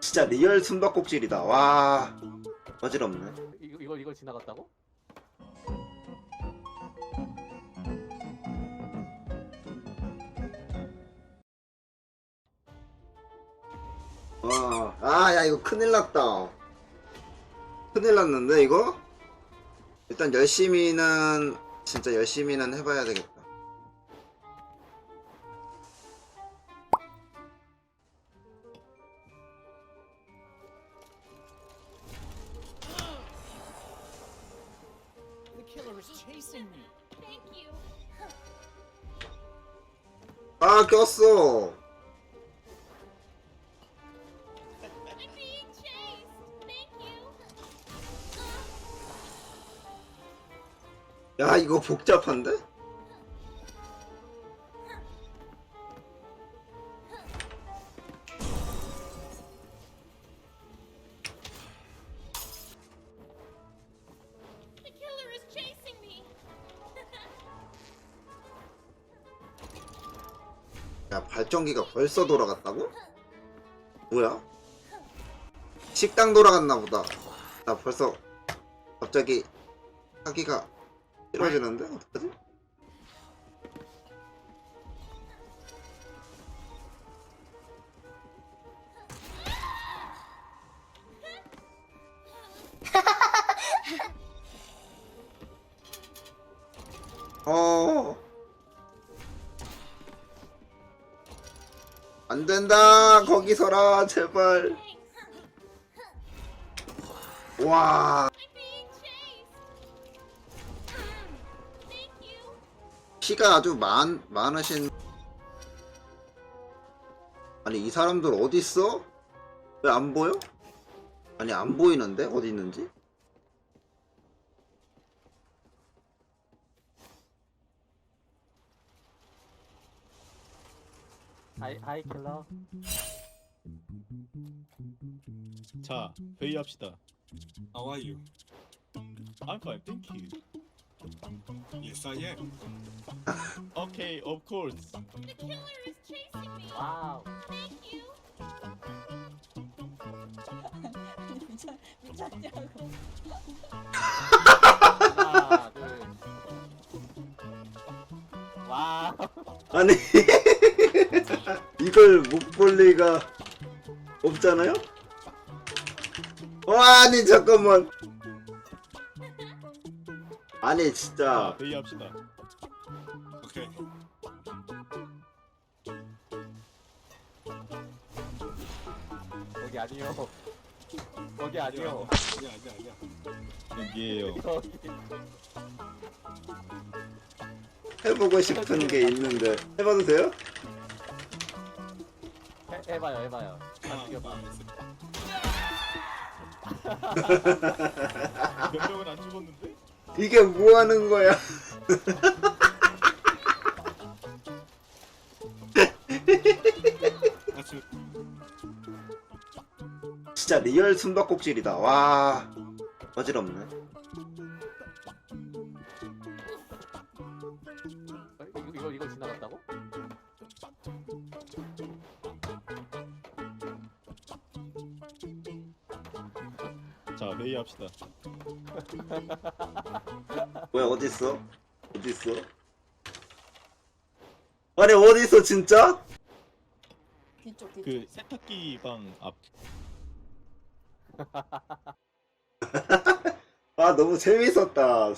진짜 리얼 숨바꼭질이다. 와 어지럽네. 이거 이걸 이걸 지나갔다고? 와, 아, 야, 이거 큰일 났다. 큰일 났는데, 이거? 일단 열심히는, 진짜 열심히는 해봐야 되겠다. The killer is chasing me. Thank you. 아, 꼈어. I'm being chased. Thank you. 야, 이거 복잡한데? 야, 발전기가 벌써 돌아갔다고? 뭐야? 식당 돌아갔나 보다. 나 벌써 갑자기 하기가 싫어지는데? 어떡하지? 안 된다. 거기 서라. 제발. 와. 피가 아주 많 많으신 아니 이 사람들 어디 있어? 왜 안 보여? 아니 안 보이는데 어디 있는지? 하이 하이 킬러. 자, 회의합시다. How are you? I'm fine, thank you. Yes, I am. Okay, of course. The killer is chasing me. 와우. Thank you. 미쳤, 미쳤냐고. 하나 둘. 와우. 아니 이걸 못 볼 리가 없잖아요? 와 아니 잠깐만 아니 자, 진짜 회의합시다. Okay. 여기 아니요. 여기 아니요. Yeah, yeah, yeah. 여기에요. 여기. 해보고 싶은 게 있는데 해봐도 돼요? 해, 해봐요 해봐요. 안 죽여봐. 몇 명은 안 죽었는데? 이게 뭐 하는 거야? It. 진짜 리얼 숨바꼭질이다. 와 어지럽네. 자, 회의합시다. 뭐야 어디 있어? 어디 있어? 아니 어디 있어 진짜? 뒤쪽, 뒤쪽. 그 세탁기 방 앞. 아 너무 재밌었다.